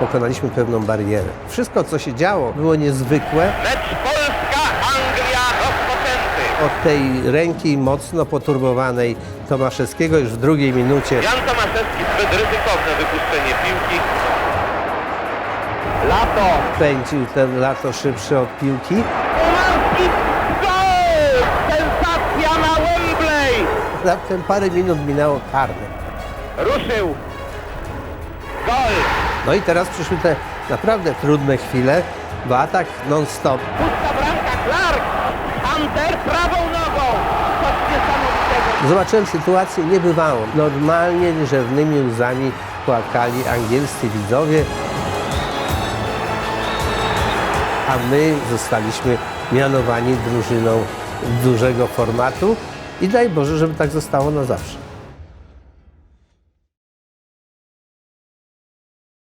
pokonaliśmy pewną barierę. Wszystko, co się działo, było niezwykłe. Mecz Polska-Anglia rozpoczęty. Od tej ręki mocno poturbowanej Tomaszewskiego już w drugiej minucie Jan Tomaszewski zbyt ryzykowne wypuszczenie piłki. Lato. pędził ten lato szybszy od piłki. Umarski gol! Sensacja na Wembley! Raptem parę minut minęło karne. Ruszył. Gol. No i teraz przyszły te naprawdę trudne chwile, bo atak non-stop. Pusta bramka Clark. Hunter prawą nogą. Coś niesamowitego. Zobaczyłem sytuację niebywałą. Normalnie rzewnymi łzami płakali angielscy widzowie, a my zostaliśmy mianowani drużyną dużego formatu i daj Boże, żeby tak zostało na zawsze.